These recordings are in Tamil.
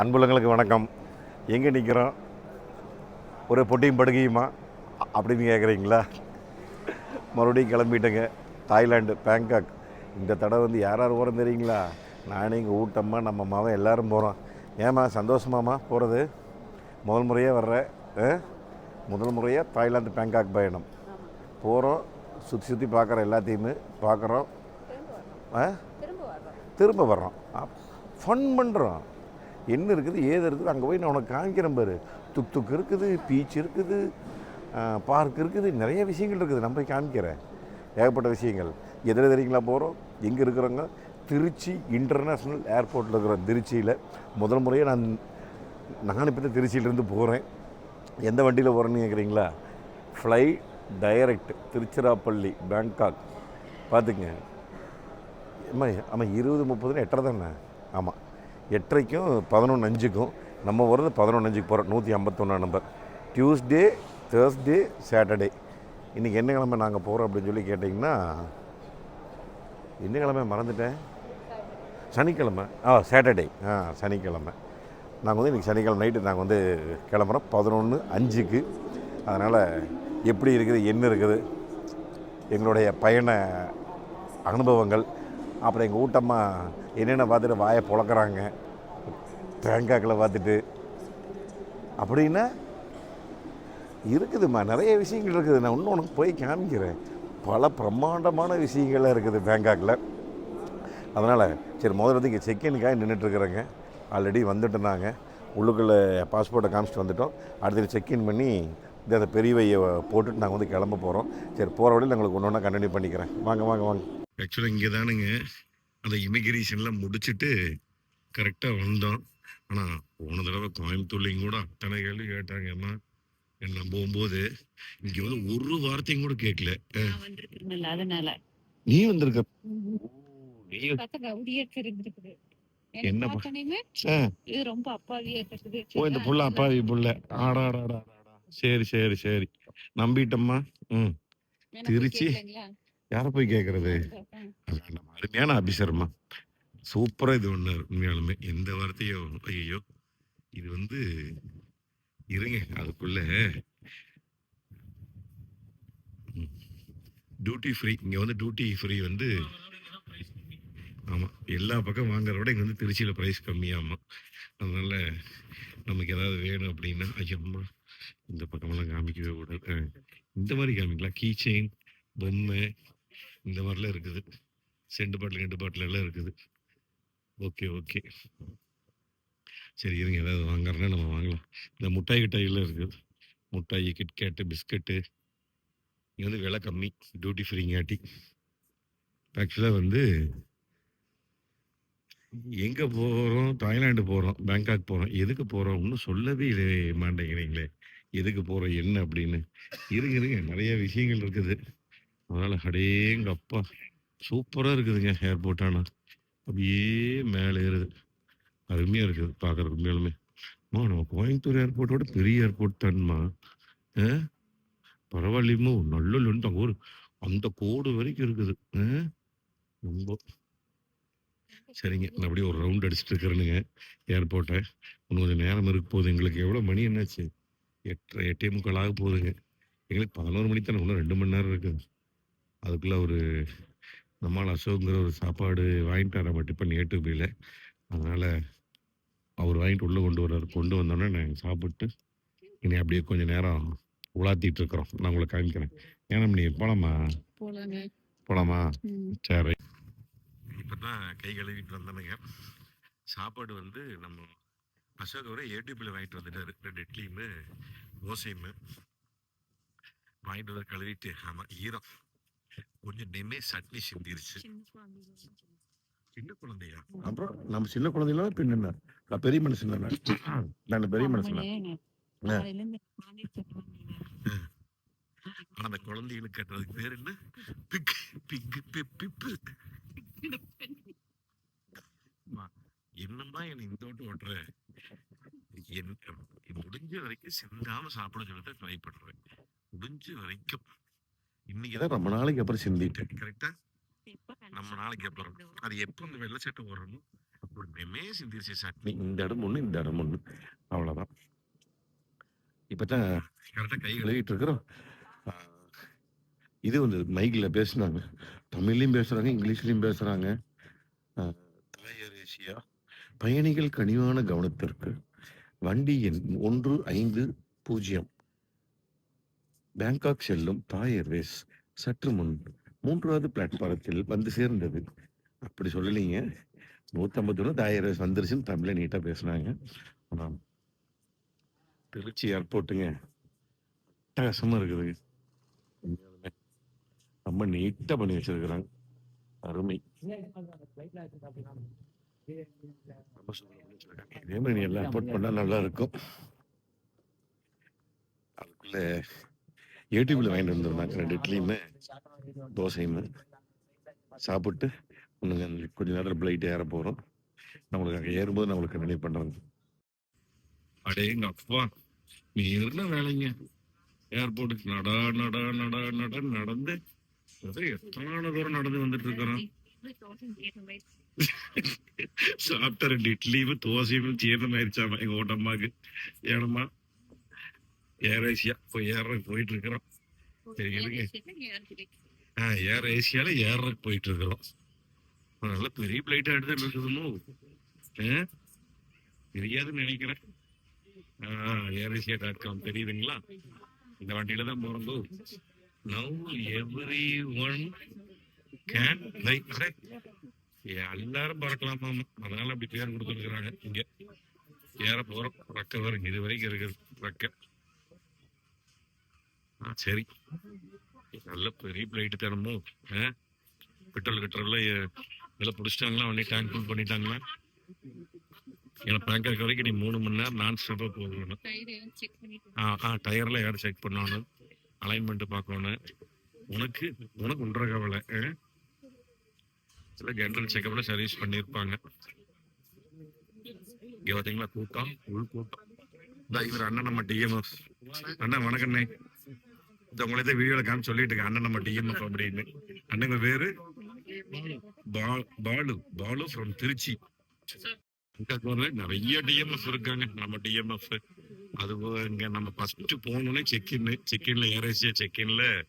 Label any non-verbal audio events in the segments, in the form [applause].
அன்புள்ளங்களுக்கு வணக்கம். எங்கே நிற்கிறோம் ஒரு பொட்டியும் படுகையுமா? அப்படின்னு கேட்குறீங்களா மறுபடியும் கிளம்பிட்டேங்க. Thailand Bangkok. இந்த தடவை வந்து யார் யார் போகிறோம் தெரியுங்களா? நானே எங்கள் ஊட்டம்மா நம்ம மாவன் எல்லாரும் போகிறோம் ஏம்மா சந்தோஷமாம்மா போகிறது முதல் முறையாக வர்றேன் ஆ? முதல் முறையாக தாய்லாந்து பேங்காக் பயணம். போகிறோம் சுற்றி சுற்றி பார்க்குற எல்லாத்தையுமே பார்க்குறோம் திரும்ப வர்றோம். ஃபன் பண்ணுறோம் என்ன இருக்குது ஏது இருக்குது அங்கே போய் நான் உனக்கு காமிக்கிறேன் பாரு. துக் துக் இருக்குது பீச் இருக்குது பார்க் இருக்குது நிறைய விஷயங்கள் இருக்குது நான் போய் காமிக்கிறேன். ஏகப்பட்ட விஷயங்கள். எதில் தெரியுங்களா போகிறோம் எங்கே இருக்கிறோங்க திருச்சி இன்டர்நேஷ்னல் ஏர்போர்ட்டில் இருக்கிறோம் திருச்சியில். முதல் முறையாக நான் நான் இப்போ தான் திருச்சியிலேருந்து போகிறேன் எந்த வண்டியில் போகிறேன்னு கேட்குறீங்களா ஃப்ளை டைரக்ட் திருச்சிராப்பள்ளி பேங்காக் பார்த்துங்க அம்மா ஆமாம் இருபது முப்பதுன்னு எட்டரை தானே? ஆமாம் எட்டரைக்கும் பதினொன்று அஞ்சுக்கும் நம்ம வர்றது பதினொன்று அஞ்சுக்கு போகிறோம் நூற்றி ஐம்பத்தொன்னா நம்பர் டியூஸ்டே தேர்ஸ்டே சாட்டர்டே இன்றைக்கி என்ன கிழமை நாங்கள் போகிறோம் அப்படின்னு சொல்லி கேட்டிங்கன்னா என்ன கிழமை மறந்துட்டேன். சனிக்கிழமை. ஆ சாட்டர்டே ஆ சனிக்கிழமை. நாங்கள் வந்து இன்றைக்கி சனிக்கிழமை நைட்டு நாங்கள் வந்து கிளம்புறோம். பதினொன்று அஞ்சுக்கு. அதனால் எப்படி இருக்குது என்ன இருக்குது எங்களுடைய பயண அனுபவங்கள் அப்புறம் எங்கள் ஊட்டம்மா என்னென்ன பார்த்துட்டு வாயை புழக்கிறாங்க? தேங்காய்களை பார்த்துட்டு. அப்படின்னா இருக்குதும்மா. நிறைய விஷயங்கள் இருக்குது. நான் இன்னும் உனக்கு போய் காமிக்கிறேன். பல பிரம்மாண்டமான விஷயங்கள்லாம் இருக்குது பேங்காக்கில் அதனால் சரி முதல்ல வந்து இங்கே செக்இனுக்காக நின்றுட்டுருக்குறேங்க ஆல்ரெடி வந்துட்டு நாங்கள் உள்ளுக்குள்ளே பாஸ்போர்ட்டை காமிச்சிட்டு வந்துட்டோம். அடுத்தது செக்இன் பண்ணி இந்த அந்த பெரியவையை போட்டுட்டு நாங்கள் வந்து கிளம்ப போகிறோம். சரி போகிற வழியில் உங்களுக்கு ஒன்று ஒன்றா கண்டினியூ பண்ணிக்கிறேன். வாங்க வாங்க வாங்க. ஆக்சுவலாக இங்கே தானுங்க. அந்த இமிக்ரேஷன்லாம் முடிச்சுட்டு கரெக்டாக வந்தோம். ஆனால் போன தடவை கோயம்புத்தூர்லையும் கூட அத்தனை கேள்வி கேட்டாங்கம்மா என்ன போகும்போது இங்கே வந்து ஒரு வார்த்தையும் கூட கேட்கல. நீ வந்திருக்க. என்ன இது ரொம்ப அப்பாவியா இருக்குது. ஓ இந்த புள்ள அப்பாவி புள்ள. ஆடாடாடா சரி சரி சரி. நம்பிட்டம்மா. ம். திருச்சி. யாரை போய் கேட்கறது அருமையான ஆபீசர்மா சூப்பராக இது ஒன்று உண்மையாலுமே. எந்த வார்த்தையும் ஐயோ இது வந்து இருங்க அதுக்குள்ள. டியூட்டி ஃப்ரீ இங்கே வந்து டியூட்டி ஃப்ரீ வந்து ஆமாம் எல்லா பக்கம் வாங்குறத விட இங்கே வந்து திருச்சியில் ப்ரைஸ் கம்மியாமா அதனால நமக்கு ஏதாவது வேணும் அப்படின்னா ஐயம்மா. இந்த பக்கமெல்லாம் காமிக்கவே கூடாது. இந்த மாதிரி காமிக்கலாம். கீ செயின் பொம்மை இந்த மாதிரிலாம் இருக்குது. செண்டு பாட்டில் ரெண்டு பாட்டில் எல்லாம் இருக்குது. Okay okay. சரி இருங்க. ஏதாவது வாங்குறேன்னா நம்ம வாங்கலாம். இந்த முட்டாய் கிட்டாயெல்லாம் இருக்குது. முட்டாய் கிட்கேட்டு பிஸ்கட்டு. இங்கே வந்து விலை கம்மி. டியூட்டி ஃப்ரீங்காட்டி ஆக்சுவலாக வந்து எங்கே போகிறோம் தாய்லாந்து போகிறோம் பேங்காக் போகிறோம் எதுக்கு போகிறோம் ஒன்றும் சொல்லவே இல்லை மாட்டேங்கிறீங்களே. எதுக்கு போகிறோம் என்ன அப்படின்னு. இருங்க இருங்க நிறைய விஷயங்கள் இருக்குது. அதனால் அடேங்க அப்பா சூப்பராக இருக்குதுங்க ஏர்போர்ட் ஆனால் அப்படியே மேலே ஏறுது. அருமையாக இருக்குது பார்க்குறதுக்கு உண்மையாலுமே. அம்மா நம்ம கோயம்புத்தூர் ஏர்போர்ட்டோட பெரிய ஏர்போர்ட் தான்மா. ஆ? பரவாயில்லையுமோ நல்ல லொண்டு ஒரு அந்த கோடு வரைக்கும் இருக்குது. ஆ? ரொம்ப. சரிங்க நான் அப்படியே ஒரு ரவுண்ட் அடிச்சுட்டு இருக்கிறேனுங்க ஏர்போர்ட்டை இன்னும் கொஞ்சம் நேரம் இருக்க போகுது. எங்களுக்கு எவ்வளோ மணி என்னாச்சு? எட்டரை எட்டே முக்கால் ஆக போகுதுங்க. எங்களுக்கு பதினோரு மணி தானே இன்னும் ரெண்டு மணி நேரம் இருக்குது. அதுக்குள்ளே ஒரு நம்மால் அசோக்குங்கிற ஒரு சாப்பாடு வாங்கிட்டு வர மட்டும் இப்போ நேட்டு போயில அதனால் அவர் வாங்கிட்டு உள்ளே கொண்டு வர்றாரு. கொண்டு வந்தோடனே நாங்கள் சாப்பிட்டு இனி அப்படியே கொஞ்சம் நேரம் உலாத்திட்டு இருக்கிறோம். நான் உங்களை காமிக்கிறேன். ஏன்னா நீ போலாமா? போலாமா. சரி. இப்போ தான் கை கழுவிட்டு வந்தேனுங்க. சாப்பாடு வந்து நம்ம அசோக் வரை ஏடிபியில் வாங்கிட்டு வந்துட்டாரு. ரெண்டு இட்லியுமே தோசையுமே. வாங்கிட்டு வந்து கழுவிட்டு ஆமாம் ஈரம். கொஞ்சம் நின்று சட்னி சிந்திருச்சு சின்ன குழந்தையா? அப்புறம் நம்ம சின்ன குழந்தைங்களா பின்ன என்ன? நான் பெரிய மனுஷன் தானே. நான் பெரிய மனுஷன். ஆனா அந்த குழந்தைகளுக்கு கட்டுறதுக்கு பேர் என்ன? பிக் பிக் பிப்பு. என்னம்மா என்னை இந்த ஓட்டு ஓட்டுற? முடிஞ்ச வரைக்கும் சிந்தாம சாப்பிட சொல்லி ட்ரை பண்றேன். முடிஞ்ச வரைக்கும். இன்னைக்கு தான் ரொம்ப நாளைக்கு அப்புறம் சிந்திட்டேன். கரெக்டா நம்ம நாளைக்கு அப்புறம். அது எப்போ அந்த வெள்ளை சட்டை மெமரி எல்லாமே சிந்திச்சு சட்னி. இந்த இடம் ஒன்று இந்த இடம் ஒன்று அவ்வளோதான் இப்போ தான் கரெக்டாக கை கழுவிட்டு இருக்கிறோம். இது வந்து மைக்கில் பேசுனாங்க. தமிழ்லையும் பேசுகிறாங்க இங்கிலீஷ்லையும் பேசுகிறாங்க தாயர் ஏசியா பயணிகள் கனிவான கவனத்திற்கு வண்டி எண் ஒன்று ஐந்து பூஜ்ஜியம். பேங்காக் செல்லும் தாய் ஏர்வேஸ் சற்று முன் மூன்றாவது பிளாட்ஃபாரத்தில் வந்து சேர்ந்தது. அப்படி சொல்லலைங்க. நூற்றம்பது ரூபா தாய் ஏர்வேஸ் வந்துருச்சுன்னு தமிழில் நீட்டாக பேசுனாங்க. ஆனால் திருச்சி ஏர்போர்ட்டுங்க அட்டகாசமாக இருக்குது. ரொம்ப நீட்டாக பண்ணி வச்சிருக்கிறாங்க. அருமை. இதே மாதிரி எல்லாம் ஏர்போர்ட் பண்ணால் நல்லா இருக்கும். அதுக்குள்ள யூடியூப்ல வாங்கிட்டு வந்திருந்தாங்க ரெண்டு இட்லியுமே தோசையுமே. சாப்பிட்டு ஒன்றுங்க கொஞ்ச நேரத்தில் பிளைட் ஏற போகிறோம் நம்மளுக்கு அங்கே ஏறும்போது நம்மளுக்கு நினைவு பண்ணுறாங்க அடேங்க அப்பா மீறின வேலைங்க? ஏர்போர்ட்டுக்கு நடா நடா நடா நட நடந்து எத்தனை தூரம் நடந்து வந்துட்டு இருக்கிறோம் சாப்பிட்ட ரெண்டு இட்லியும் தோசையும் ஜீரணம் ஆயிடுச்சாமா. எங்க ஓட்டம்மாக்கு. ஏனம்மா ஏர் ஏசியா? போய் ஏற போயிட்டு. இருக்கிறோம். ஆ ஏர் ஏசியால ஏறக்கு போயிட்டு இருக்கிறோம் நல்ல பெரிய பிளைட் எடுத்துட்டு இருக்குதுமோ ஆ? தெரியாதுன்னு நினைக்கிறேன். ஏர் ஏசியா டாட் காம் தெரியுதுங்களா? இந்த வண்டியில தான் போறோம் now every one can like எல்லாரும் பறக்கலாமா? அதனால அப்படி பேர் கொடுத்துருக்குறாங்க. இங்க ஏற போறோம். ரக்க வரும். இது வரைக்கும் இருக்குது. ரக்க ஆ சரி. நல்ல பெரிய பிளைட் தரமோ பெட்ரோல் கட்டுறதுல இதில் பிடிச்சிட்டாங்களா? உடனே டேங்க் ஃபுல் பண்ணிட்டாங்களா? ஏன்னா பேங்காக் வரைக்கும் நீ மூணு மணி நேரம் நான் ஸ்டாப்பாக போகணும். ஆ ஆ டயரில் ஏர் செக் பண்ணணும்? அலைன்மெண்ட் பார்க்கணும். உனக்கு உனக்கு ஒன்றரை கவலை. ஆ? ஜென்ரல் செக்கப்பில் சர்வீஸ் பண்ணியிருப்பாங்க இங்கே பார்த்தீங்களா கூட்டம் உள் கூட்டம். இந்த இவர் அண்ணன் நம்ம டிஎம்எஃப் அண்ணன் வணக்கண்ணே இந்த உங்களை தான் வீடியோவில் காமி சொல்லிட்டு இருக்கேன். அண்ணன் நம்ம டிஎம்எஃப் அப்படின்னு. அண்ணங்க பேரு? பா- பாலு. பாலு ஃப்ரம் திருச்சி. நிறைய டிஎம்எஃப் இருக்காங்க. நம்ம டிஎம்எஃப் அது இங்க நம்ம ஃபர்ஸ்ட் போனோடனே செக்இன் செக்இன்ல ஏரேசியா செக்இன்ல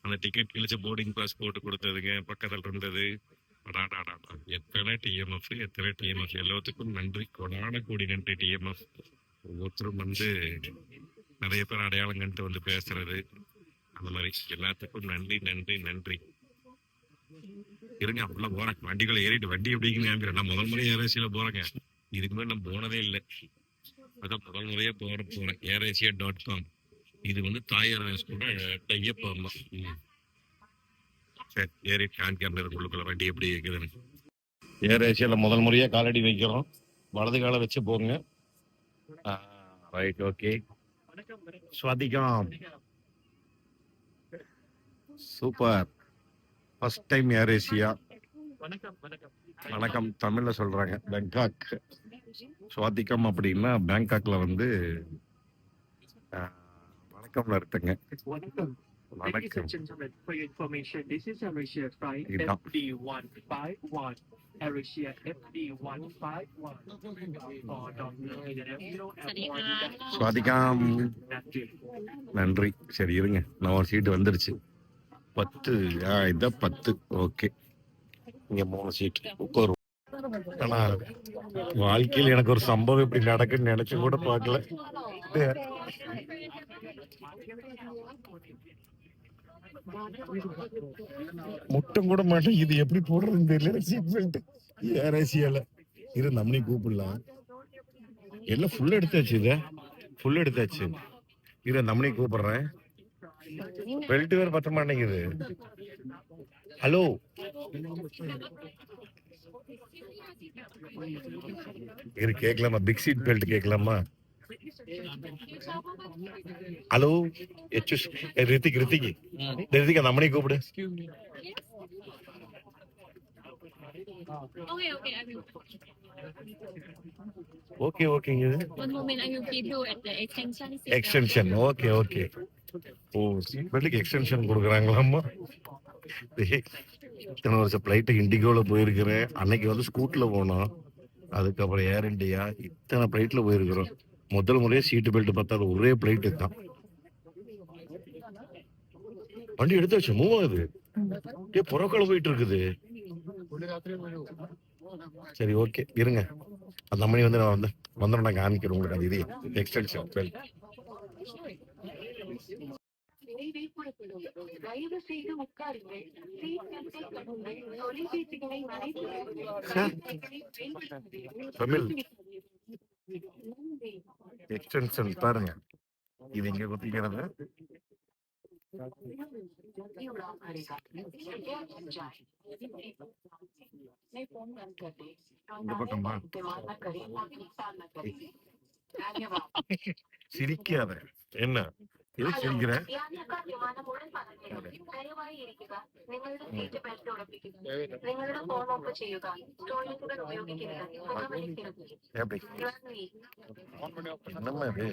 அந்த டிக்கெட் கிழிச்ச போர்டிங் பாஸ் போட்டு கொடுத்ததுங்க பக்கத்துல இருந்தது. அடாடாடா. எத்தனை டிஎம்எஃப் எத்தனை டிஎம்எஃப் எல்லாத்துக்கும் நன்றி. கொடான கூடி நன்றி டிஎம்எஃப் ஒவ்வொருத்தரும் வந்து நிறைய பேர் அடையாளம் கண்டு வந்து பேசுறது. அந்த மாதிரி. எல்லாத்துக்கும் நன்றி நன்றி நன்றி. இருங்க அப்படிலாம் போறேன். வண்டிகளை ஏறிட்டு வண்டி எப்படிங்கன்னு நான் முதல் முறை ஏரேசியில போறேங்க. இதுக்கு முன்னாடி நான் போனதே இல்லை. அதான் முதல் முறையே போற போறேன். ஏரேசியா டாட் காம் இது வந்து தாய் கூட டையப் அம்மா ம். சரி ஏறி காமிக்கிறேன் உள்ளுக்குள்ள வண்டி எப்படி இருக்குதுன்னு ஏர் ஏசியால முதல் முறையா காலடி வைக்கிறோம். வலது காலை வச்சு போங்க. Right okay ஸ்வாதிகாம் super first time air Asia வணக்கம். தமிழ்ல சொல்றாங்க பேங்காக் சுவாதிக்கம் அப்படின்னா பேங்காக்ல வந்து வணக்கம்ல இருக்குங்க. Ladies வணக்கம் and gentlemen, for your information, this is AirAsia flight Yeah. FD151. AirAsia FD151 for Dr. International Airport. சுவாதிகாம் Nandri. நன்றி சரி இருங்க நான் ஒரு சீட்டு வந்துருச்சு பத்து ஆ இதான் பத்து ஓகே இங்க மூணு சீட் உட்காரு ஆனா வாழ்க்கையில் எனக்கு ஒரு சம்பவம் இப்படி நடக்குன்னு நினைச்சு கூட பார்க்கல முட்டம் கூட மாட்டேன். இது எப்படி போடுறதுன்னு தெரியல. சீட் பெல்ட் ஏரேசியால இரு நம்மளே கூப்பிடலாம். எல்லாம் ஃபுல் எடுத்தாச்சு இத. ஃபுல் எடுத்தாச்சு. இரு நம்மளே கூப்பிடுறேன். பெல்ட் வேற பத்த மாட்டேங்குது. ஹலோ இரு கேட்கலாமா பிக் சீட் பெல்ட் கேட்கலாமா ஹலோ எச்சு ரித்திக் ரித்திக் ரித்திகா நம்மளே கூப்பிடு Okay, okay, I will. Okay ஓகேங்க One moment, I will give you at the extension. seat. Extension okay okay O seat பெல்ட்டுக்கு எக்ஸ்டென்ஷன் கொடுக்குறாங்களாம்மா டேய், இத்தனை வருஷம் ஃப்ளைட்டு இண்டிகோவில் போயிருக்கிறேன் அன்னைக்கு வந்து ஸ்கூட்டில் போனோம் அதுக்கப்புறம் ஏர் இண்டியா இத்தனை ஃப்ளைட்டில் போயிருக்கிறோம் முதல் முறையே சீட்டு பெல்ட் பார்த்தாத ஒரே ஃப்ளைட்டு தான். வண்டி எடுத்தாச்சு மூவ் ஆகுது. ஏ புறக்கால போயிட்டு இருக்குது. சரி ஓகே இருங்க. அந்த மணி வந்து நான் வந்து வந்துடும் நான் காமிக்கிறேன் உங்களுக்கு அது இது எக்ஸ்டென்ஷன் மறைத்து தமிழ். எக்ஸ்டென்ஷன் பாருங்க. இது இங்க குத்திக்கிறது சிரிக்காத. என்ன? இது சிரிக்கிற നിങ്ങളുടെ ഫോൺ ഓഫ് ചെയ്യുക സ്റ്റോറേജുകൾ ഉപയോഗിക്കരുത് പുകവലിക്കരുത് எப்படி என்னம்மா இது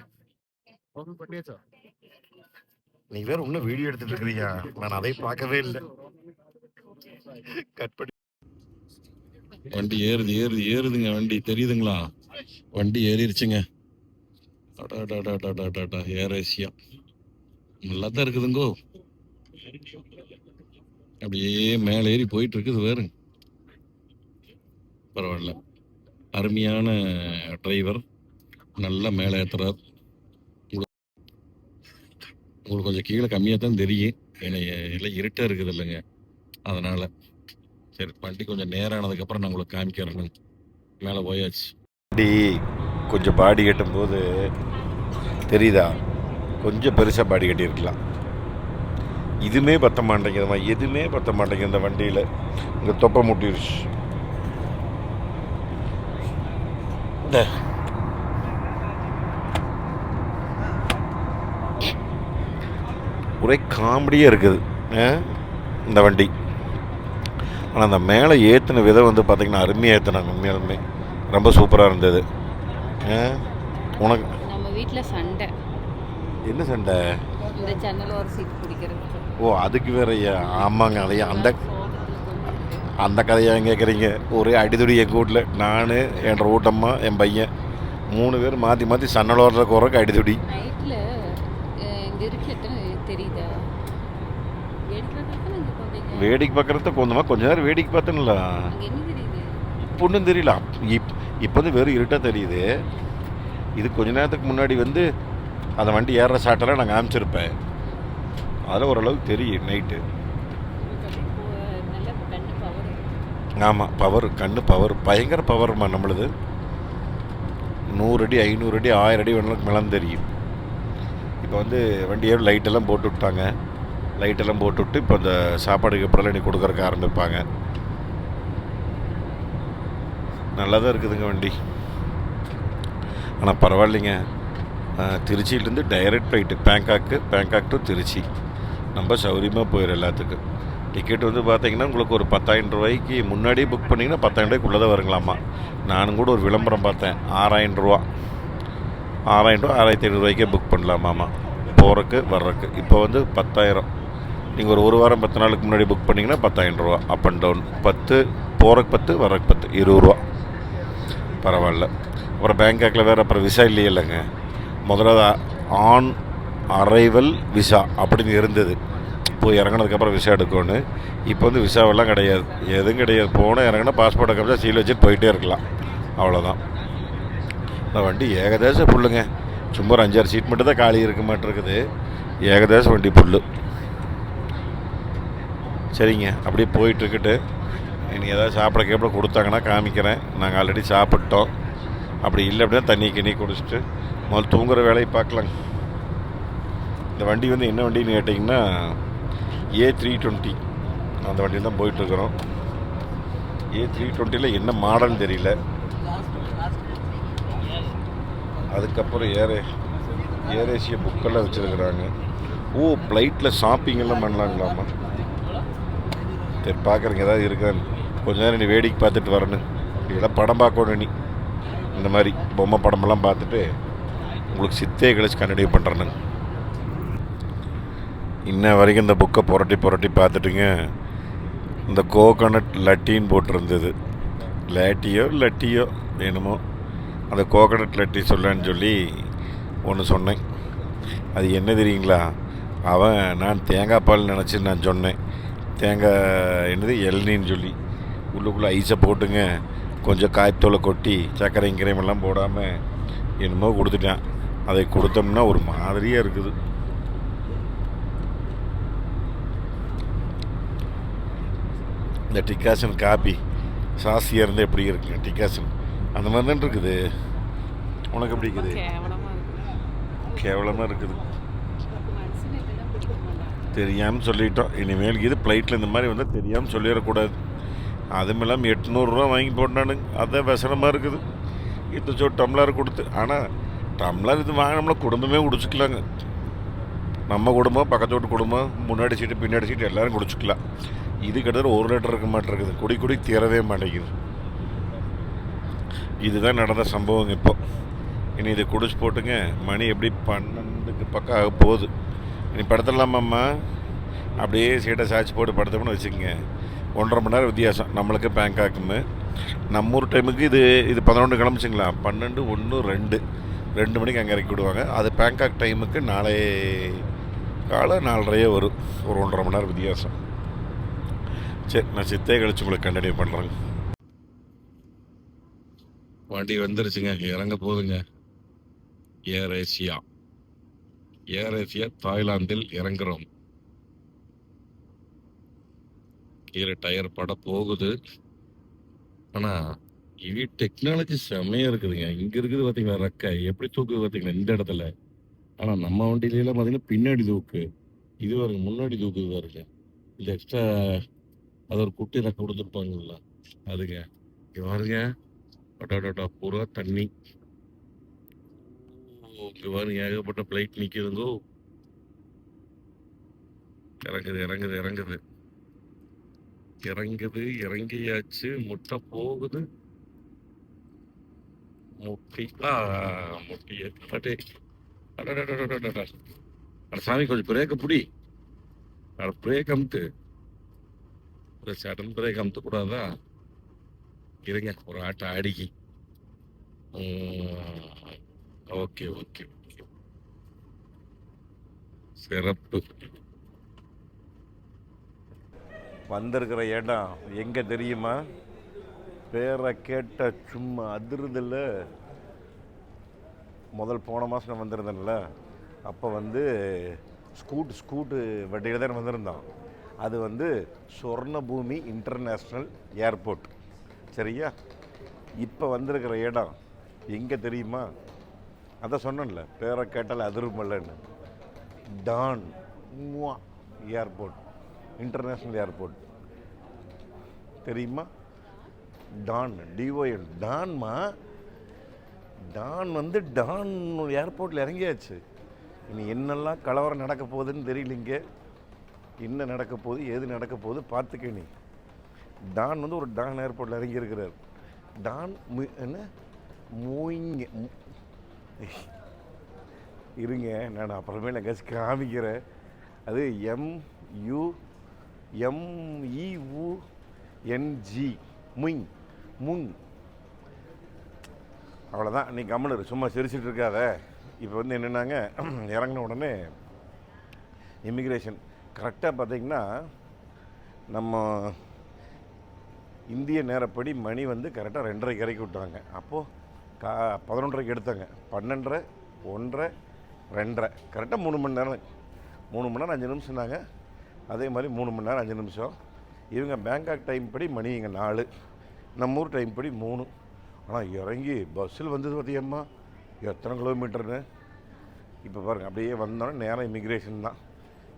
நீ வேற இன்னும் வீடியோ எடுத்துட்டு இருக்கிறியா நான் அதை பார்க்கவே இல்லை கட் பண்ணி வண்டி ஏறுது ஏறுது ஏறுதுங்க வண்டி தெரியுதுங்களா வண்டி ஏறிடுச்சுங்க அடாடாடாடாடாடா ஏர் ஏசியா நல்லா தான் இருக்குதுங்கோ. அப்படியே மேலே ஏறி போயிட்டு இருக்குது வேறு பரவாயில்ல. அருமையான டிரைவர். நல்லா மேலே ஏற்றுறார் உங்களுக்கு கொஞ்சம் கீழே கம்மியாக தான் தெரியும். ஏன்னா எல்லாம் இருட்டாக இருக்குது இல்லைங்க. அதனால். சரி வண்டி கொஞ்சம் நேரம் ஆனதுக்கப்புறம் நான் உங்களுக்கு காமிக்கிறேன் மேலே போயாச்சு. வண்டி கொஞ்சம் பாடி கட்டும்போது தெரியுதா? கொஞ்சம் பெருசாக பாடி கட்டியிருக்கலாம். இதுவுமே பத்த மாட்டேங்குதும்மா எதுவுமே பத்த மாட்டேங்குது இந்த வண்டியில். இங்கே தொப்பை முட்டிருச்சு. இந்த. ஒரே காமெடியாக இருக்குது. ஆ? இந்த வண்டி. ஆனால் அந்த மேலே ஏற்றின விதம் வந்து பார்த்திங்கன்னா அருமையாக ஏற்றினாங்க உண்மையாலுமே. ரொம்ப சூப்பராக இருந்தது. ஆ? உனக்கு நம்ம வீட்டில் சண்டை. என்ன சண்டை? இந்த ஜன்னல் ஒரு சீட் பிடிக்கிறதுக்கு ஓ அதுக்கு வேறயா? ஆமாங்க அதையா அந்த அந்த கதையாக கேட்குறீங்க ஒரே அடிதுடி எங்கள் வீட்டில் நான் என் ரோட்டம்மா என் பையன். மூணு பேர் மாற்றி மாற்றி சன்னலோடுற குறக்கு அடிதுடி. வேடிக்கை பார்க்குறத கொஞ்சமாக கொஞ்ச நேரம் வேடிக்கை பார்த்தேன்ல. இப்போ ஒன்றும் தெரியல. இப் இப்போ வந்து வெறும் இருட்டாக தெரியுது. இது கொஞ்ச நேரத்துக்கு முன்னாடி வந்து அந்த வண்டி ஏறுற சாட்டெல்லாம் நான் காமிச்சிருப்பேன். அதில் ஓரளவுக்கு தெரியும் நைட்டு ஆமாம் பவர் கண்ணு பவர் பயங்கர பவர்மா நம்மளுது. நூறு அடி ஐநூறு அடி ஆயிரம் அடி வேணாலும் மிளம் தெரியும். இப்போ வந்து வண்டியோட லைட்டெல்லாம் போட்டு விட்டாங்க. லைட்டெல்லாம் போட்டு விட்டு இப்போ இந்த சாப்பாடுக்கு அப்புறம் நீ கொடுக்குறக்க ஆரம்பிப்பாங்க. நல்லா தான் இருக்குதுங்க வண்டி. ஆனால் பரவாயில்லைங்க. திருச்சியிலேருந்து டைரக்ட் ஃப்ளைட்டு பேங்காக்கு பேங்காக் டு திருச்சி. நம்ம சௌரியமாக போயிடும் எல்லாத்துக்கும். டிக்கெட் வந்து பார்த்தீங்கன்னா உங்களுக்கு ஒரு பத்தாயிரம் ரூபாய்க்கு முன்னாடியே புக் பண்ணிங்கன்னா பத்தாயிரம் ரூபாய்க்குள்ளே தான் வருங்களாம்மா நானும் கூட ஒரு விளம்பரம் பார்த்தேன். ஆறாயிரம் ரூபா. ஆறாயிரம் ரூபா ஆறாயிரத்தி ஐநூறுரூவாய்க்கே புக் பண்ணலாமாம்மா போகிறக்கு வர்றக்கு. இப்போ வந்து பத்தாயிரம். நீங்கள் ஒரு ஒரு வாரம் பத்து நாளுக்கு முன்னாடி புக் பண்ணிங்கன்னா பத்தாயிரம் ரூபா. அப் அண்ட் டவுன் பத்து போகிறக்கு பத்து வர்றக்கு பத்து. இருபது ரூபா. பரவாயில்ல. அப்புறம் பேங்காக்கில் வேறு அப்புறம் விசா இல்லையே இல்லைங்க. முதல்ல ஆன் அரைவல் விசா அப்படின்னு இருந்தது. போய் இறங்கினதுக்கப்புறம் விசா எடுக்கணும்னு. இப்போ வந்து விசாவெல்லாம் கிடையாது. எதுவும் கிடையாது. போனால் இறங்கினா பாஸ்போர்ட்டை கம்மியாக சீல் வச்சுட்டு போயிட்டே இருக்கலாம். அவ்வளோதான் இந்த வண்டி ஏகதேச புல்லுங்க. சும்மா ஒரு அஞ்சாறு சீட் மட்டும் தான் காலி இருக்க மாட்டிருக்குது. ஏகதேச வண்டி புல்லு. சரிங்க. அப்படியே போயிட்டுருக்குட்டு எனக்கு ஏதாவது சாப்பிட கேப்பிட கொடுத்தாங்கன்னா காமிக்கிறேன். நாங்கள் ஆல்ரெடி சாப்பிட்டோம். அப்படி இல்லை அப்படின்னா தண்ணி கிண்ணி குடிச்சிட்டு முதல்ல தூங்குற வேலையை பார்க்கலாங்க இந்த வண்டி வந்து என்ன வண்டின்னு கேட்டிங்கன்னா ஏ த்ரீ டுவெண்ட்டி அந்த வண்டியில் தான் போயிட்டுருக்குறோம். ஏ த்ரீ டுவெண்ட்டியில் என்ன மாடல்னு தெரியல. அதுக்கப்புறம் ஏர் ஏர் ஏசிய புக்கெல்லாம் வச்சுருக்குறாங்க. ஓ ஃப்ளைட்டில் ஷாப்பிங்கெல்லாம் பண்ணலாங்களாம்மா. பண்ணலாங்களாமா சரி பார்க்குறேங்க ஏதாவது இருக்கான்னு. கொஞ்ச நேரம் நீ வேடிக்கை பார்த்துட்டு வரணும். இதெல்லாம் படம் பார்க்கணும் நீ இந்த மாதிரி பொம்மை படமெல்லாம் பார்த்துட்டு உங்களுக்கு சித்தே கழிச்சு கண்டினியூ பண்ணுறேனுங்க. இன்ன வரைக்கும் இந்த புக்கை புரட்டி புரட்டி பார்த்துட்டுங்க. இந்த கோகனட் லட்டின்னு போட்டிருந்தது. லேட்டியோ லட்டியோ என்னமோ அந்த கோகனட் லட்டி சொல்லன்னு சொல்லி ஒன்று சொன்னேன். அது என்ன தெரியுங்களா? அவன் நான் தேங்காய் பால் நினச்சி நான் சொன்னேன். தேங்காய் என்னது இளநீன்னு சொல்லி. உள்ளுக்குள்ளே ஐஸை போட்டுங்க. கொஞ்சம் காய்த்தூளை கொட்டி சர்க்கரை கிரைம் எல்லாம் போடாமல் என்னமோ கொடுத்துட்டான். அதை கொடுத்தோம்னா ஒரு மாதிரியாக இருக்குது. இந்த டிக்காசன் காப்பி சாசியாக இருந்தால் எப்படி இருக்குங்க டிக்காசன் அந்த மாதிரி தான் இருக்குது. உனக்கு எப்படி இருக்குது? கேவலமா இருக்கு கேவலமாக இருக்குது. தெரியாமல் சொல்லிட்டோம். இனிமேல் இது ஃப்ளைட்டில் இந்த மாதிரி வந்தால் தெரியாமல் சொல்லிடக்கூடாது. அதுவும் இல்லாமல் எட்நூறுரூவா வாங்கி போட்டானுங்க. அதுதான் விசனமாக இருக்குது. இது சோ டம்ளர் கொடுத்து. ஆனால் டம்ளர் இது வாங்கினோம்னா குடும்பமே குடிச்சிக்கலாங்க. நம்ம குடும்பம் பக்கத்து வீட்டு குடும்பம் முன்னாடி சீட்டு பின்னாடி சீட்டு எல்லோரும் குடிச்சிக்கலாம். இது கிட்டத்தட்ட ஒரு லிட்டர் இருக்க மாட்டேங்குது. குடி குடி தீரவே மாட்டேங்குது. இதுதான் நடந்த சம்பவம் இப்போ. இனி இதை குடிச்சு போட்டுங்க. மணி எப்படி பன்னெண்டுக்கு பக்கம் ஆக போகுது. இனி படுத்துடலாமாம்மா? அப்படியே சீட்டை சாய்ச்சி போட்டு படுத்தோம்னு வச்சுக்கோங்க. ஒன்றரை மணி நேரம் வித்தியாசம். நம்மளுக்கு பேங்காக்குன்னு நம்ம ஊர் டைமுக்கு இது இது பதினொன்று கிளம்பிச்சிங்களா? பன்னெண்டு ஒன்று ரெண்டு. ரெண்டு மணிக்கு அங்கே இறக்கி விடுவாங்க. அது பேங்காக் டைமுக்கு நாளை காலை நாலரையே வரும். ஒரு ஒன்றரை மணி நேரம் வித்தியாசம். சரி நான் சித்தே கழிச்சு உங்களுக்கு கண்டினியூ பண்ணுறேங்க வண்டி வந்துருச்சுங்க. இறங்க போதுங்க. ஏர் ஏசியா ஏர் ஏசியா தாய்லாந்தில் இறங்குறோம். கீழே டயர் பட போகுது. ஆனா இது டெக்னாலஜி செம்மையா இருக்குதுங்க. இங்க இருக்குது பார்த்தீங்களா ரெக்கை. எப்படி தூக்குது பாத்தீங்களா இந்த இடத்துல. ஆனா நம்ம வண்டியில எல்லாம் பாத்தீங்கன்னா பின்னாடி தூக்கு. இது வருங்க முன்னாடி தூக்குது பாருங்க. இந்த எக்ஸ்ட்ரா அது ஒரு குட்டி ரெக்கை கொடுத்துருப்பாங்கல்ல அதுங்க. இது பாருங்க. டொட்டா பூரா தண்ணி. ஓ, பாருங்க ஏகப்பட்ட பிளைட் நிக்குதுங்கோ. இறங்குது இறங்குது இறங்குது. இறங்குது இறங்கியாச்சு முட்டை போகுது. முட்டி ஆ முட்டி ஏற்பட்டே சாமி கொஞ்சம் பிரேக்க புடி அட பிரேக் அமுத்து ஒரு சடன் பிரேக் அமுத்து கூடாதா இருங்க ஒரு ஆட்டை ஆடிக்கி ஓகே ஓகே ஓகே சிறப்பு வந்திருக்கிற இடம் எங்கே தெரியுமா? பேரை கேட்ட சும்மா அதிருதில்ல. முதல் போன மாதம் நான் வந்திருந்தேன்ல. அப்போ வந்து ஸ்கூட் ஸ்கூட்டு வண்டியில் தான் வந்திருந்தோம். அது வந்து சொர்ணபூமி இன்டர்நேஷ்னல் ஏர்போர்ட். சரியா? இப்போ வந்திருக்கிற இடம் எங்கே தெரியுமா? அதான் சொன்னேன்ல பேரை கேட்டால் அதிருமல்லன்னு டான் ஏர்போர்ட் இன்டர்நேஷ்னல் ஏர்போர்ட். தெரியுமா? டான் டிஓஎல் டான்மா? டான் வந்து டான் ஏர்போர்ட்டில் இறங்கியாச்சு. இனி என்னெல்லாம் கலவரம் நடக்க போகுதுன்னு தெரியலிங்க. என்ன நடக்க போகுது ஏது நடக்க போகுது பார்த்துக்க நீ டான் வந்து ஒரு டான் ஏர்போர்ட்டில் இறங்கியிருக்கிறார். டான் மு- என்ன? மூய்ங்க இருங்க நான் அப்புறமேல எங்கேயாச்சும் காமிக்கிறேன். அது எம் யூ எம்இஉ என்ஜி முங் முங் அவ்வளோதான் நீ கம்முனு சும்மா சிரிச்சிட்டு இருக்காத. இப்போ வந்து என்னென்னாங்க [clears throat] இறங்கின உடனே இமிக்ரேஷன் கரெக்டாக பார்த்தீங்கன்னா நம்ம இந்திய நேரப்படி மணி வந்து கரெக்டாக ரெண்டரைக்கு இறக்கி விட்டாங்க. அப்போது கா பதினொன்றரைக்கு எடுத்தாங்க. பன்னெண்டரை ஒன்றரை ரெண்டரை. கரெக்டாக மூணு மணி நேரம். மூணு மணி நேரம் அஞ்சு நிமிஷம்னாங்க. அதே மாதிரி மூணு மணி நேரம் அஞ்சு நிமிஷம். இவங்க பேங்காக் டைம் படி மணி இங்கே நாலு. நம்ம ஊர் டைம் படி மூணு. ஆனால் இறங்கி பஸ்ஸில் வந்தது பார்த்தியம்மா எத்தனை கிலோமீட்டர்னு இப்போ பாருங்கள் அப்படியே வந்தோன்னே நேராக இமிக்ரேஷன் தான்.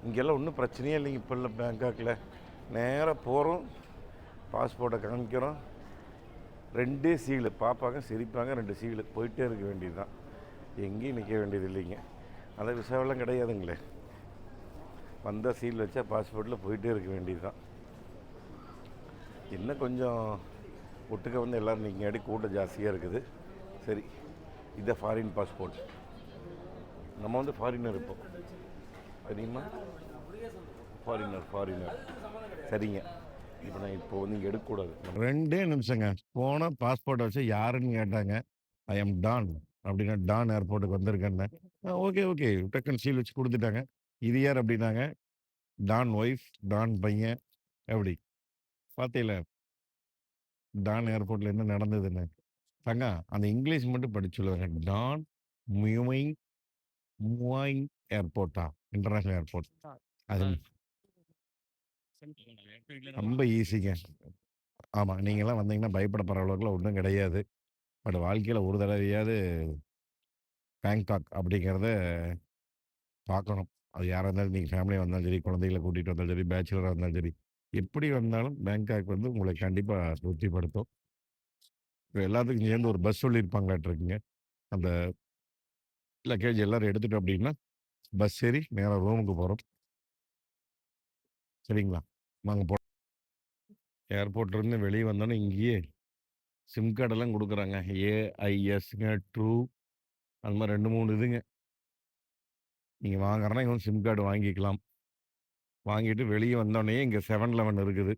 இங்கெல்லாம் ஒன்றும் பிரச்சனையே இல்லைங்க இப்போ இல்லை பேங்காக்கில் நேராக போகிறோம் பாஸ்போர்ட்டை காமிக்கிறோம். ரெண்டே சீலு. பார்ப்பாங்க சிரிப்பாங்க ரெண்டு சீலு. போயிட்டே இருக்க வேண்டியது தான் எங்கேயும் நிற்க வேண்டியது இல்லைங்க. அதை விசாவெல்லாம் கிடையாதுங்களே. வந்த சீல் வச்சா பாஸ்போர்ட்டில் போயிட்டே இருக்க வேண்டியது தான் இன்னும் கொஞ்சம் ஒட்டுக்க வந்து எல்லோரும் நீங்காடி கூட்டம் ஜாஸ்தியாக இருக்குது. சரி இதை ஃபாரின் பாஸ்போர்ட் நம்ம வந்து ஃபாரினர் இப்போ. தெரியுமா? ஃபாரினர் ஃபாரினர் சரிங்க. இப்போ நான் இப்போ வந்து இங்கே எடுக்கக்கூடாது. ரெண்டே நிமிஷங்க. போனால் பாஸ்போர்ட்டை வச்சு யாருன்னு கேட்டாங்க. ஐ எம் டான் அப்படின்னா டான் ஏர்போர்ட்டுக்கு வந்திருக்கேன் ஓகே ஓகே. டக்குன்னு சீல் வச்சு கொடுத்துட்டாங்க. இது யார் அப்படின்னாங்க? டான் ஒய்ஃப் டான் பையன் எப்படி பார்த்தீங்களா டான் ஏர்போர்ட்டில் என்ன நடந்ததுன்னு. தங்க அந்த இங்கிலீஷ் மட்டும் படிச்சு சொல்லுவாங்க டான் மியூமிங் மூவாயிங் ஏர்போர்ட்டா? International airport. அது ரொம்ப ஈஸிங்க. ஆமாம் நீங்களாம் வந்தீங்கன்னா பயப்படப்படுற அளவுக்குலாம் ஒன்றும் கிடையாது. பட் வாழ்க்கையில் ஒரு தடவையாவது பேங்காக் அப்படிங்கிறத பார்க்கணும். அது யாராக இருந்தாலும் நீங்கள் ஃபேமிலியாக வந்தாலும் சரி குழந்தைகளை கூட்டிகிட்டு வந்தாலும் சரி பேச்சுலராக இருந்தாலும் சரி. எப்படி வந்தாலும் பேங்காக் வந்து உங்களை கண்டிப்பாக திருப்திப்படுத்தும். இப்போ எல்லாத்துக்கும் சேர்ந்து ஒரு பஸ் சொல்லியிருப்பாங்களாட்டிருக்குங்க அந்த லக்கேஜ் எல்லோரும் எடுத்துட்டோம் அப்படின்னா பஸ் ஏறி நேராக ரூமுக்கு போகிறோம் சரிங்களா? வாங்க போ ஏர்போர்ட்லேருந்து வெளியே வந்தோன்னே இங்கேயே சிம் கார்டெல்லாம் கொடுக்குறாங்க. ஏஐஎஸ்ங்க ட்ரூ அந்த மாதிரி ரெண்டு மூணு இதுங்க. நீங்கள் வாங்குறேன்னா இவங்க சிம் கார்டு வாங்கிக்கலாம். வாங்கிட்டு வெளியே வந்தோடனே இங்கே செவன் லெவன் இருக்குது.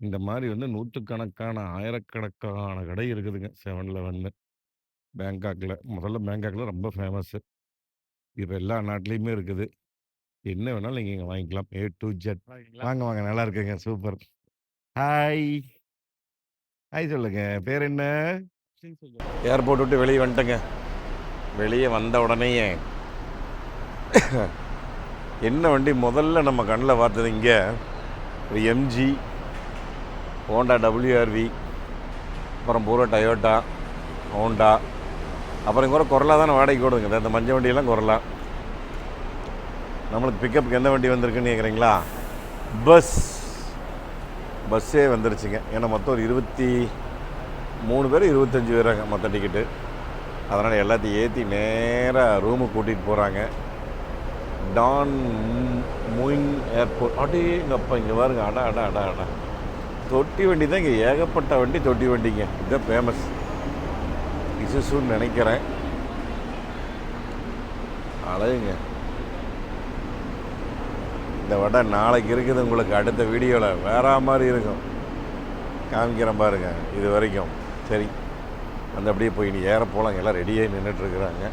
இந்த மாதிரி வந்து நூற்றுக்கணக்கான ஆயிரக்கணக்கான கடை இருக்குதுங்க செவன் லெவன்னு பேங்காக்கில் முதல்ல பேங்காக்கில் ரொம்ப ஃபேமஸ்ஸு இப்போ எல்லா நாட்டிலையுமே இருக்குது. என்ன வேணாலும் நீங்கள் இங்கே வாங்கிக்கலாம். ஏ டு ஜெட் வாங்க வாங்க. நல்லா இருக்குங்க. சூப்பர். ஹாய் ஹாய் சொல்லுங்க. பேர் என்ன? ஏர்போர்ட் விட்டு வெளியே வந்துட்டேங்க. வெளியே வந்த உடனேயே என்ன வண்டி? முதல்ல நம்ம கண்ணில் பார்த்தது இங்கே. ஒரு எம்ஜி ஹோண்டா டபிள்யூஆர்வி அப்புறம் பூரா டயோட்டா ஹோண்டா அப்புறம் கூட குரலாக தானே வாடகைக்கு ஓடுதுங்க இந்த மஞ்சள் வண்டியெல்லாம் குரலா. நம்மளுக்கு பிக்கப்புக்கு எந்த வண்டி வந்திருக்குன்னு கேட்குறீங்களா பஸ் பஸ்ஸே வந்துருச்சுங்க. ஏன்னா மொத்தம் ஒரு இருபத்தி மூணு பேர் இருபத்தஞ்சி பேராங்க மொத்த டிக்கெட்டு அதனால் எல்லாத்தையும் ஏற்றி நேராக ரூமுக்கு கூட்டிகிட்டு போகிறாங்க டான் மூயிங் ஏர்போர்ட். அடே எங்கள் அப்பா இங்கே பாருங்க. அடா அடா அடா அடா. தொட்டி வண்டி தான் இங்கே ஏகப்பட்ட வண்டி தொட்டி வண்டிங்க. இதுதான் ஃபேமஸ் இசுசுன்னு நினைக்கிறேன். அழகுங்க. இந்த வடை நாளைக்கு இருக்குது உங்களுக்கு அடுத்த வீடியோவில் வேற மாதிரி இருக்கும். காமிக்கிறேன் பாருங்க. இது வரைக்கும். சரி. அந்த அப்படியே போய் நீ ஏற போகலாம் எல்லாம் ரெடியாகி நின்றுட்டுருக்குறாங்க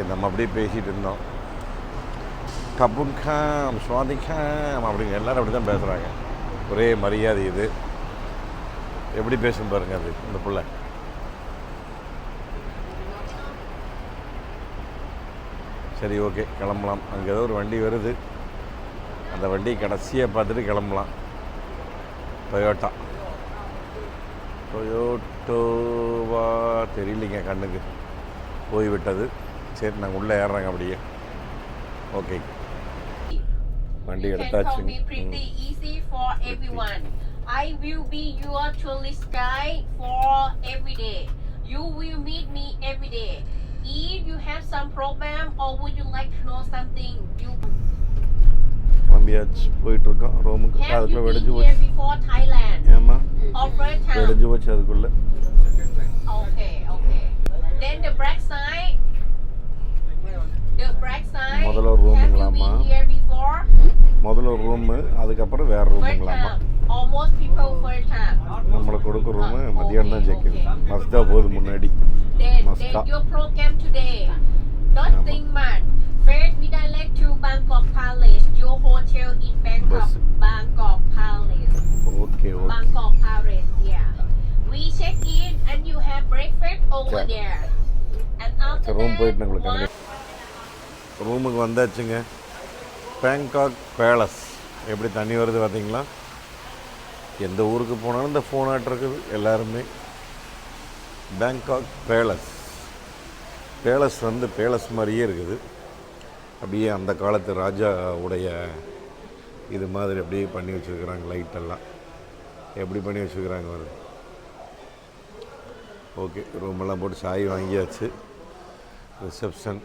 சரி நம்ம அப்படியே பேசிகிட்டு இருந்தோம். கபுன் காம் அப்படிங்க எல்லாரும் அப்படி தான் பேசுகிறாங்க ஒரே மரியாதை இது. எப்படி பேசும் பாருங்க அது இந்த பிள்ளை. சரி ஓகே கிளம்பலாம். அங்கே ஏதோ ஒரு வண்டி வருது. அந்த வண்டி கடைசியாக பார்த்துட்டு கிளம்பலாம். டொயோட்டா டொயோட்டோவா தெரியலிங்க கண்ணுக்கு. போய்விட்டது. சரி நாங்கள் உள்ளே ஏறுறாங்க அப்படியே ஓகே வண்டி You can call எடுத்தாச்சு me pretty easy for everyone. I will be your tourist guide for every day. You will meet me every day. If you have some problem or would you like to know something, you கிளம்பியாச்சு போயிட்டுருக்கோம் ரூமுக்கு have அதுக்குள்ளே you வெடிஞ்சு been here போச்சு before Thailand ஏமா or first time? வெடிஞ்சு போச்சு அதுக்குள்ளே Okay, okay. Then the black side. The black side. முதல்ல ஒரு Have you ரூமுங்களாம்மா been here before? முதல்ல ஒரு ரூமு அதுக்கப்புறம் வேறு First ரூமுங்களாமா time. Almost people first time. நம்மளுக்கு கொடுக்க ரூமு மதியானம் தான் செக் மஸ்தா போகுது முன்னாடி Then, Must then stop. your program today. Don't Yeah, think much. First, we direct to Bangkok Palace. Your hotel in Bangkok. Bus. Bangkok Palace. Okay okay Bangkok Palace. Yeah. We check in and you have breakfast over Yeah. there. And after room that, ரூமுக்கு வந்தாச்சுங்க. Bangkok palace. எப்படி தண்ணி வருது பார்த்தீங்களா? எந்த ஊருக்கு போனாலும் இந்த ஃபோனாட்டு இருக்குது எல்லாருமே. Bangkok palace. பேலஸ் வந்து பேலஸ் மாதிரியே இருக்குது. அப்படியே அந்த காலத்து ராஜா உடைய இது மாதிரி அப்படியே பண்ணி வச்சுருக்குறாங்க லைட்டெல்லாம் எப்படி பண்ணி வச்சுருக்குறாங்க வருது ஓகே ரூமெல்லாம் போட்டு சாய் வாங்கியாச்சு. ரிசப்ஷன்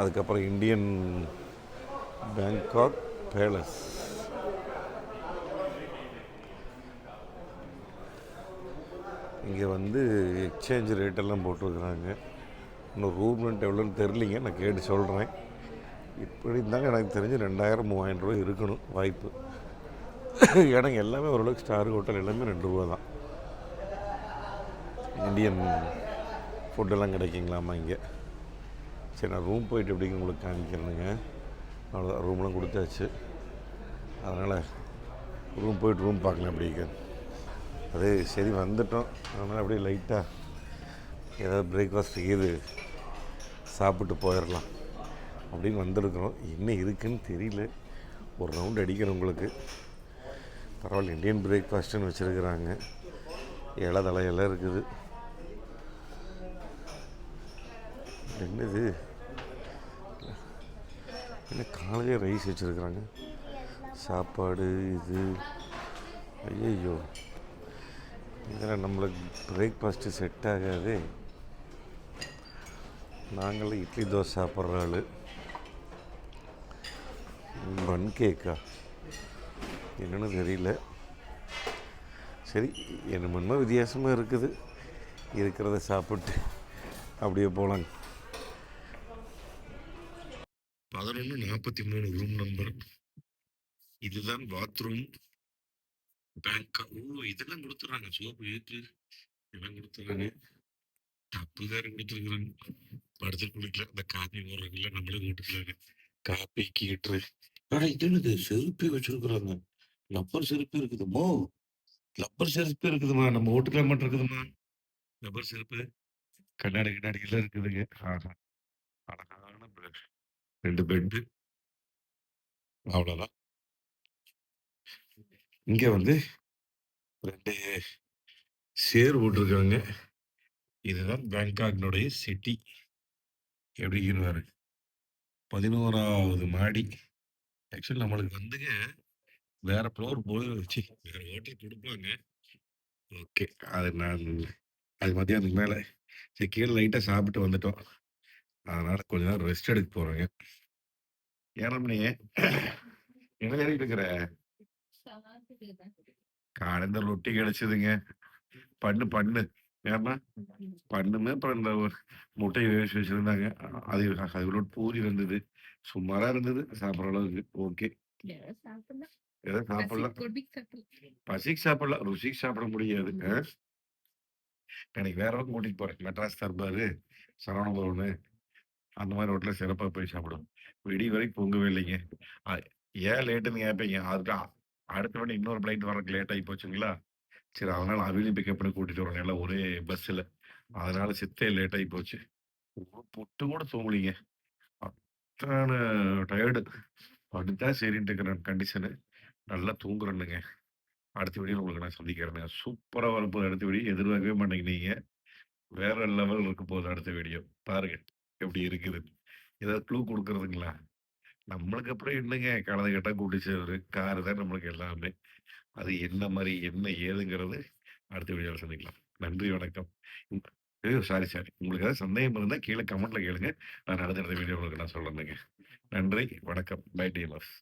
அதுக்கப்புறம் இந்தியன் பேங்காக் பேலஸ். இங்கே வந்து எக்ஸ்சேஞ்ச் ரேட்டெல்லாம் போட்டிருக்குறாங்க. இன்னும் ரூம் ரெண்ட் எவ்வளோன்னு தெரிலிங்க நான் கேட்டு சொல்கிறேன் இப்படி இருந்தாங்க எனக்கு தெரிஞ்சு ரெண்டாயிரம் மூவாயிரம் ரூபாய் இருக்கணும் வாய்ப்பு. ஏன்னா எல்லாமே ஓரளவுக்கு ஸ்டார் ஹோட்டல் எல்லாமே ரெண்டு ரூபா தான். இந்தியன் ஃபுட்டெல்லாம் கிடைக்குங்களாமா இங்கே? சரி நான் ரூம் போயிட்டு எப்படிங்க உங்களுக்கு காமிக்கிறேனுங்க. அவ்வளோதான் ரூம்லாம் கொடுத்தாச்சு. அதனால் ரூம் போயிட்டு ரூம் பார்க்கலாம் அப்படிங்க அது சரி வந்துட்டோம். அதனால் அப்படியே லைட்டாக ஏதாவது பிரேக்ஃபாஸ்ட் இது சாப்பிட்டு போயிடலாம். அப்படின்னு வந்திருக்கிறோம். என்ன இருக்குன்னு தெரியல. ஒரு ரவுண்ட் அடிக்கிறோம் உங்களுக்கு. பரவாயில்ல இந்தியன் பிரேக்ஃபாஸ்ட்டுன்னு வச்சுருக்குறாங்க. இலை தலையெல்லாம் இருக்குது. என்னது? என்ன காலையிலே ரைஸ் வச்சுருக்குறாங்க? சாப்பாடு இது. ஐயோ இதில் நம்மளுக்கு பிரேக்ஃபாஸ்ட்டு செட் ஆகாதே. நாங்களும் இட்லி தோசை சாப்பிட்ற ஆள். பன் கேக்கா என்னன்னு தெரியல. சரி என்ன முன்ன வித்தியாசமாக இருக்குது. இருக்கிறத சாப்பிட்டு அப்படியே போகலாங்க பதினொன்று நாற்பத்தி மூணு ரூம் நம்பர் இதுதான் பாத்ரூம் பேங்க் ஓ இதெல்லாம் கொடுத்துறாங்க. சோப்பு ஏற்று இதெல்லாம் கொடுத்துறாங்க. டப்பு வேற கொடுத்துருக்குறாங்க. படுத்து குளிக்கல. இந்த காப்பி போடுறாங்கல்ல நம்மளே போட்டுக்கலாங்க. காப்பி கீட்ரு ஆனா இது என்னது? செருப்பி வச்சிருக்கிறாங்க. லப்பர் செருப்பு இருக்குதுமோ லப்பர் செருப்பு இருக்குதுமா? நம்ம ஓட்டுக்கல மட்டும் இருக்குதுமா? லப்பர் செருப்பு. கண்ணாடி கண்ணாடி எல்லாம் இருக்குதுங்க. ஆஹா. அழகா 2 பிரெட்டு. அவ்வளோதான். இங்கே வந்து ரெண்டு சேர் போட்டுருக்காங்க. இதுதான் பேங்காக்னுடைய சிட்டி. எப்படி இருக்குன்னு பதினோராவது மாடி. ஆக்சுவலி நம்மளுக்கு வந்துங்க, வேற ஃப்ளோர் போய் ச்சீ வேற ஹோட்டல் கொடுப்பாங்க ஓகே. அது நான் அது மதியானத்துக்கு மேலே சரி கீழே லைட்டாக சாப்பிட்டு வந்துட்டோம். அதனால கொஞ்ச நேரம் ரெஸ்ட் எடுக்க போகிறோங்க ஏழரை மணி என்ன தேடிட்டு இருக்கிற காலைந்த ரொட்டி கிடைச்சதுங்க. பண்ணு பண்ணு. ஏமா பண்ணுமே அப்புறம் இந்த ஒரு முட்டையை வேவிச்சு வச்சிருந்தாங்க. அது அதுக்குள்ள பூரி இருந்தது சுமாரா இருந்தது. சாப்பிட்ற அளவுக்கு. ஓகே. ஏதோ சாப்பிடலாம். பசிக்கு சாப்பிடலாம். ருசிக்கு சாப்பிட முடியாது? எனக்கு வேற பக்கம் கூட்டிட்டு போறேன். மெட்ராஸ் தர்பாரு சரவண பவனு. அந்த மாதிரி ஹோட்டலில் சிறப்பாக போய் சாப்பிடுவோம். விடிய வரைக்கும் பொங்கவே இல்லைங்க. அ- ஏன் லேட்டுன்னு கேட்பீங்க அதுக்கு அ- அடுத்த வாட்டி இன்னொரு ஃப்ளைட் வரக்கு லேட் ஆகி போச்சுங்களா சரி அதனால அவிலையும் பிக்கப் பண்ணி கூட்டிட்டு வரேன். எல்லாம் ஒரே பஸ்ஸில் அதனால சித்தே லேட் ஆகி போச்சு. ஒரு புட்டு கூட தூங்கலிங்க. அத்தனை டயர்டு படுத்தா சரின்ட்டு இருக்கிற கண்டிஷனு நல்லா தூங்குறேனுங்க அடுத்த வீடியோ உங்களுக்கு நான் சந்திக்கிறேன் சூப்பராக வரப்போகுது. அடுத்த வீடியோ எதிர்பார்க்கவே மாட்டேங்கினீங்க வேற லெவல் இருக்க போகுது அடுத்த வீடியோ. பாருங்க. எப்படி இருக்குது? ஏதாவது க்ளூ கொடுக்குறதுங்களா? நம்மளுக்கு அப்புறம் என்னங்க? கலந்து கட்டா கூட்டிச்சவர் காரு தான் நம்மளுக்கு எல்லாமே. அது என்ன மாதிரி என்ன ஏதுங்கிறது அடுத்த வீடியோவில் சந்திக்கலாம். நன்றி வணக்கம். உம், ஐயோ சாரி சாரி உங்களுக்கு ஏதாவது சந்தேகம் இருந்தால் கீழே கமெண்ட்ல கேளுங்க. நான் அடுத்த அடுத்த வீடியோ உங்களுக்கு நான் சொல்லணுங்க. நன்றி வணக்கம். By dealers